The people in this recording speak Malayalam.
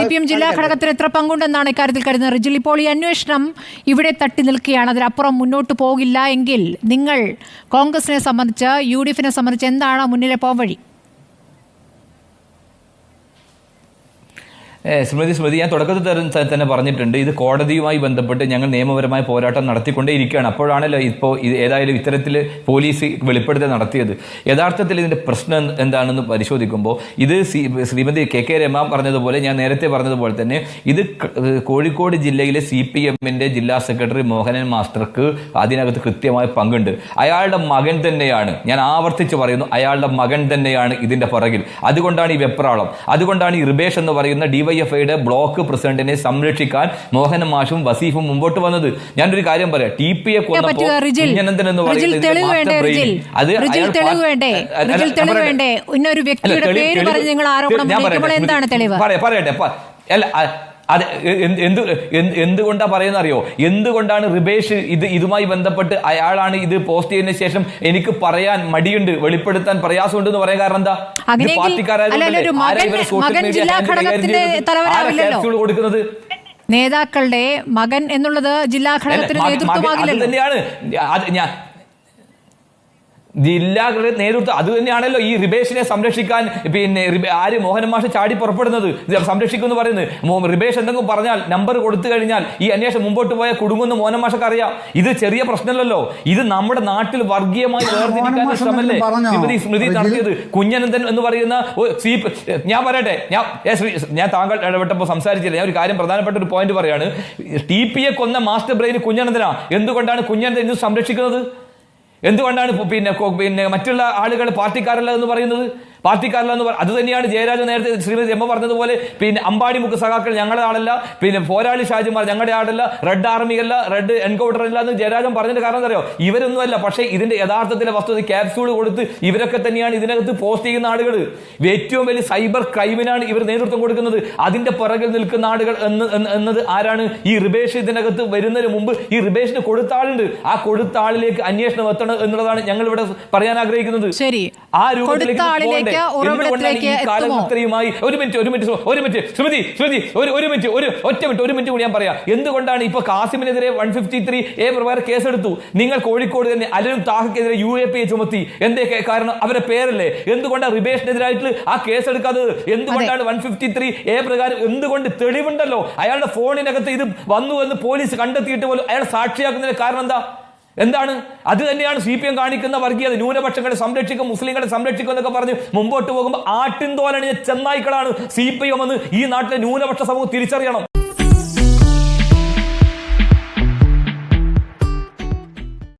സി പി എം ജില്ലാ ഘടകത്തിന് എത്ര പങ്കുണ്ടെന്നാണ് ഇക്കാര്യത്തിൽ കരുതുന്നത്? റിജിൽ ഇപ്പോൾ ഈ അന്വേഷണം ഇവിടെ തട്ടി നിൽക്കുകയാണ്. അതിനപ്പുറം മുന്നോട്ട് പോകില്ല എങ്കിൽ നിങ്ങൾ കോൺഗ്രസിനെ സംബന്ധിച്ച് യു ഡി എഫിനെ സംബന്ധിച്ച് എന്താണ് മുന്നിലെ പോംവഴി? സ്മൃതി സ്മൃതി ഞാൻ തുടക്കത്തിൽ തന്നെ പറഞ്ഞിട്ടുണ്ട്. ഇത് കോടതിയുമായി ബന്ധപ്പെട്ട് ഞങ്ങൾ നിയമപരമായ പോരാട്ടം നടത്തിക്കൊണ്ടേ ഇരിക്കുകയാണ്. അപ്പോഴാണല്ലോ ഇപ്പോൾ ഇത് ഏതായാലും ഇത്തരത്തിൽ പോലീസ് വെളിപ്പെടുത്തൽ നടത്തിയത്. യഥാർത്ഥത്തിൽ ഇതിന്റെ പ്രശ്നം എന്താണെന്ന് പരിശോധിക്കുമ്പോൾ ഇത് ശ്രീമതി കെ കെ രമ പറഞ്ഞതുപോലെ ഞാൻ നേരത്തെ പറഞ്ഞതുപോലെ തന്നെ ഇത് കോഴിക്കോട് ജില്ലയിലെ സി പി എമ്മിന്റെ ജില്ലാ സെക്രട്ടറി മോഹനൻ മാസ്റ്റർക്ക് അതിനകത്ത് കൃത്യമായ പങ്കുണ്ട്. അയാളുടെ മകൻ തന്നെയാണ്. ഞാൻ ആവർത്തിച്ച് പറയുന്നു അയാളുടെ മകൻ തന്നെയാണ് ഇതിന്റെ പുറകിൽ. അതുകൊണ്ടാണ് ഈ വെപ്രാളം. അതുകൊണ്ടാണ് ഈ റിബേഷ് എന്ന് പറയുന്ന ഡിവൈഎഫ്ഐയുടെ ബ്ലോക്ക് പ്രസിഡന്റിനെ സംരക്ഷിക്കാൻ മോഹന മാഷും വസീഫും മുമ്പോട്ട് വന്നത്. ഞാനൊരു കാര്യം പറയാം. ടി പി എ പറയട്ടെ. അത് എന്ത് എന്ത് എന്തുകൊണ്ടാണ് എന്തുകൊണ്ടാ പറയുന്ന അറിയോ എന്തുകൊണ്ടാണ് റിബേഷ് ഇത് ഇതുമായി ബന്ധപ്പെട്ട് അയാളാണ് ഇത് പോസ്റ്റ് ചെയ്തതിനു ശേഷം എനിക്ക് പറയാൻ മടിയുണ്ട് വെളിപ്പെടുത്താൻ പ്രയാസമുണ്ട് എന്ന് പറയാൻ കാരണം എന്താ? തലവനാവില്ലല്ലോ. കൊടുക്കുന്നത്? നേതാക്കളുടെ മകൻ എന്നുള്ളത് ജില്ലാ ഘടകത്തിന് നേതൃത്വമാകില്ലല്ലോ? ജില്ലാകളുടെ നേതൃത്വം അത് തന്നെയാണല്ലോ ഈ റിബേഷിനെ സംരക്ഷിക്കാൻ പിന്നെ ആര് മോഹൻ മാഷ് ചാടി പുറപ്പെടുന്നത്? സംരക്ഷിക്കുമെന്ന് പറയുന്നത്. റിബേഷ് എന്തെങ്കിലും പറഞ്ഞാൽ നമ്പർ കൊടുത്തു കഴിഞ്ഞാൽ ഈ അന്വേഷണം മുമ്പോട്ട് പോയ കുടുങ്ങുന്ന മോഹൻ മാഷക്ക് അറിയാം. ഇത് ചെറിയ പ്രശ്നമല്ലല്ലോ. ഇത് നമ്മുടെ നാട്ടിൽ വർഗീയമായി വേർതിരിക്കാൻ ശ്രമല്ലേ സ്മൃതി സ്മൃതി? നടത്തിയത് കുഞ്ഞനന്ദൻ എന്ന് പറയുന്ന സീപ്പ് ഞാൻ പറയട്ടെ ഞാൻ ഞാൻ താങ്കൾ ഇടപെട്ടപ്പോൾ സംസാരിച്ചില്ല. ഞാൻ ഒരു കാര്യം പ്രധാനപ്പെട്ട ഒരു പോയിന്റ് പറയാണ്. ടി പി എ കൊന്ന മാസ്റ്റർ ബ്രെയിൻ കുഞ്ഞനന്ദനാ എന്തുകൊണ്ടാണ് കുഞ്ഞനന്ദൻ ഇത് സംരക്ഷിക്കുന്നത്? എന്തുകൊണ്ടാണ് പിന്നെ പിന്നെ മറ്റുള്ള ആളുകൾ പാർട്ടിക്കാരല്ല എന്ന് പറയുന്നത്? പാർട്ടിക്കാരല്ല എന്ന് പറ- അത് തന്നെയാണ് ജയരാജൻ നേരത്തെ ശ്രീമതി എമ്മ പറഞ്ഞതുപോലെ. പിന്നെ അമ്പാടി മുഖ സഖാക്കൾ ഞങ്ങളുടെ ആളല്ല. പിന്നെ പോരാളി ഷാജിമാർ ഞങ്ങളുടെ ആളല്ല. റെഡ് ആർമി അല്ല റെഡ് എൻകൗണ്ടർ അല്ല എന്ന് ജയരാജൻ പറഞ്ഞതിന്റെ കാരണം അറിയോ ഇവരൊന്നുമല്ല. പക്ഷേ ഇതിന്റെ യഥാർത്ഥത്തിലെ വസ്തുത ക്യാപ്സ്യൂൾ കൊടുത്ത് ഇവരൊക്കെ തന്നെയാണ് ഇതിനകത്ത് പോസ്റ്റ് ചെയ്യുന്ന ആളുകൾ. ഏറ്റവും വലിയ സൈബർ ക്രൈമിനാണ് ഇവർ നേതൃത്വം കൊടുക്കുന്നത്. അതിന്റെ പുറകിൽ നിൽക്കുന്ന ആളുകൾ എന്ന് എന്ന് എന്നത് ആരാണ്? ഈ റിബേഷ് ഇതിനകത്ത് വരുന്നതിന് മുമ്പ് ഈ റിബേഷിന് കൊടുത്ത ആളുണ്ട്. ആ കൊടുത്ത ആളിലേക്ക് അന്വേഷണം എത്തണം എന്നുള്ളതാണ് ഞങ്ങൾ ഇവിടെ പറയാൻ ആഗ്രഹിക്കുന്നത്. ശരി. ആ രൂപത്തിലേക്ക് പോകണ്ടേ? ഉറവിടത്തിലേക്ക് എന്തുകൊണ്ടാണ് ഈ കാലം എത്തുമോ? ഇത്രയുമായി? ഒരു മിനിറ്റ് ഒരു മിനിറ്റ് ഒരു മിനിറ്റ് ശ്രുതി ശ്രുതി ഒരു ഒരു മിനിറ്റ് ഒരു ഒറ്റ മിനിറ്റ് ഒരു മിനിറ്റ് കൂടി ഞാൻ പറയാം. എന്തുകൊണ്ടാണ് ഇപ്പൊ കാസിമിനെതിരെ വൺ ഫിഫ്റ്റി ത്രീ എ പ്രകാരം കേസെടുത്തു? നിങ്ങൾ കോഴിക്കോട് തന്നെ അലനും താഹക്കെതിരെ യു എ പി ചുമത്തി. എന്തേ കാരണം? അവരുടെ പേരല്ലേ? എന്തുകൊണ്ടാണ് റിബേഷിനെതിരായിട്ട് ആ കേസ് എടുക്കാത്തത് എന്തുകൊണ്ടാണ് വൺ ഫിഫ്റ്റി ത്രീ എ പ്രകാരം എന്തുകൊണ്ട് തെളിവുണ്ടല്ലോ? അയാളുടെ ഫോണിനകത്ത് ഇത് വന്നു എന്ന് പോലീസ് കണ്ടെത്തിയിട്ട് പോലും അയാൾ സാക്ഷിയാക്കുന്നതിന് കാരണം എന്താ? എന്താണ്? അത് തന്നെയാണ് സി പി എം കാണിക്കുന്ന വർഗീയത. ന്യൂനപക്ഷങ്ങളെ സംരക്ഷിക്കും മുസ്ലിങ്ങളെ സംരക്ഷിക്കും എന്നൊക്കെ പറഞ്ഞ് മുമ്പോട്ട് പോകുമ്പോൾ ആട്ടിൻതോലണിയ ചെന്നായ്ക്കളാണ് സി പി എം എന്ന് ഈ നാട്ടിലെ ന്യൂനപക്ഷ സമൂഹം തിരിച്ചറിയണം.